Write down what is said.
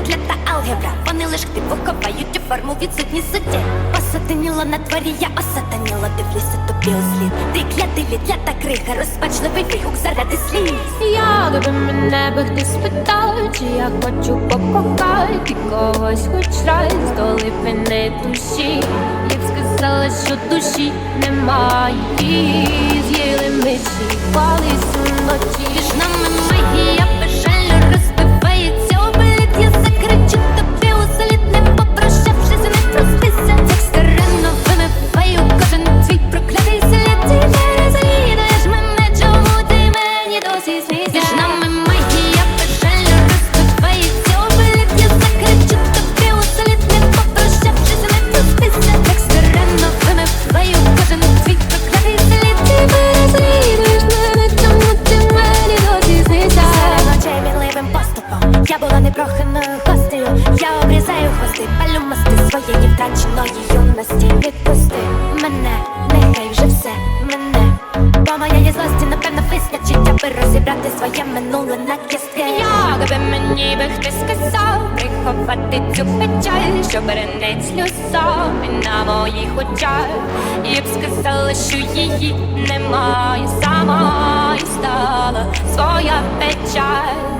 це клята алгебра. Вони лиш типу ховають у форму відсутні суті. Осатаніла на дворі, я осатаніла, дивлюся тобі у слід. Ти клятий відлята крига, розпачливий вигук заради сліз. Як би мене би хтось спитав, чи я хочу покохати когось хоч раз до липини душі. Я б сказала, що душі немає, з'їли миші, пались уночі. досі сниться Між нами своє минуле на кістки Як би мені би хтось сказав приховати цю печаль, що беренець сльозами на моїх очах. і б сказала, що її немає, сама і стала своя печаль.